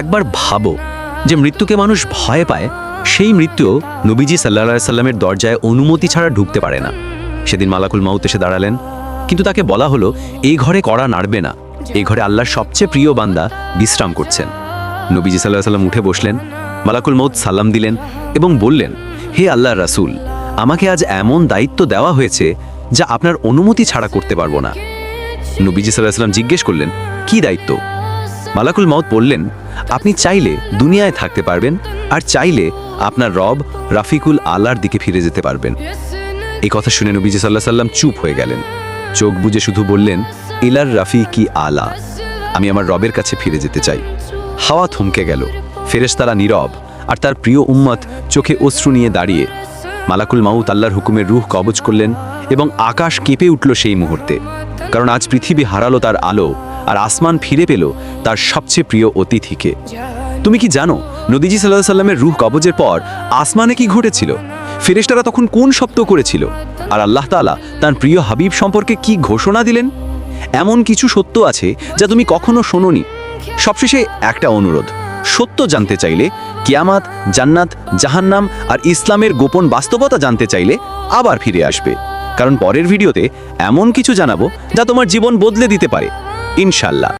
একবার ভাবো যে মৃত্যুকে মানুষ ভয় পায়, সেই মৃত্যু নবীজি সাল্লা সাল্লামের দরজায় অনুমতি ছাড়া ঢুকতে পারে না। সেদিন মালাকুল মাউত এসে দাঁড়ালেন, কিন্তু তাকে বলা হলো, এই ঘরে কড়া নাড়বে না। এই ঘরে আল্লাহর সবচেয়ে প্রিয় বান্দা বিশ্রাম করছেন। নবীজি সাল্লাহ সাল্লাম উঠে বসলেন, মালাকুল মৌত সাল্লাম দিলেন এবং বললেন, হে আল্লাহর রাসূল, আমাকে আজ এমন দায়িত্ব দেওয়া হয়েছে যা আপনার অনুমতি ছাড়া করতে পারব না। নবীজি সাল্লাহ সাল্লাম জিজ্ঞেস করলেন, কি দায়িত্ব? মালাকুল মাউত বললেন, আপনি চাইলে দুনিয়ায় থাকতে পারবেন আর চাইলে আপনার রব রাফিকুল আলার দিকে ফিরে যেতে পারবেন। এই কথা শুনে নবীজি সাল্লাহ সাল্লাম চুপ হয়ে গেলেন। চোখ বুজে শুধু বললেন, ইলার রাফি কি আলা? আমি আমার রবের কাছে ফিরে যেতে চাই। হাওয়া থমকে গেল। ফেরেশতারা নীরব আর তার প্রিয় উম্মত চোখে অশ্রু নিয়ে দাঁড়িয়ে। মালাকুল মাউত আল্লাহর হুকুমের রুহ কবজ করলেন এবং আকাশ কেঁপে উঠল সেই মুহূর্তে। কারণ আজ পৃথিবী হারালো তার আলো। আর আসমান ফিরে পেল তার সবচেয়ে প্রিয় অতিথিকে। তুমি কি জানো নদীজি সাল্লাহ সাল্লামের রুহ কবজের পর আসমানে কি ঘটেছিল? ফেরেশতারা তখন কোন শব্দ করেছিল? আর আল্লাহ তাআলা তার প্রিয় হাবিব সম্পর্কে কি ঘোষণা দিলেন? এমন কিছু সত্য আছে যা তুমি কখনো শোনোনি। সবশেষে একটা অনুরোধ, সত্য জানতে চাইলে কিয়ামাত, জান্নাত, জাহান্নাম আর ইসলামের গোপন বাস্তবতা জানতে চাইলে আবার ফিরে আসবে। কারণ পরের ভিডিওতে এমন কিছু জানাব যা তোমার জীবন বদলে দিতে পারে। ইনশাল্লাহ।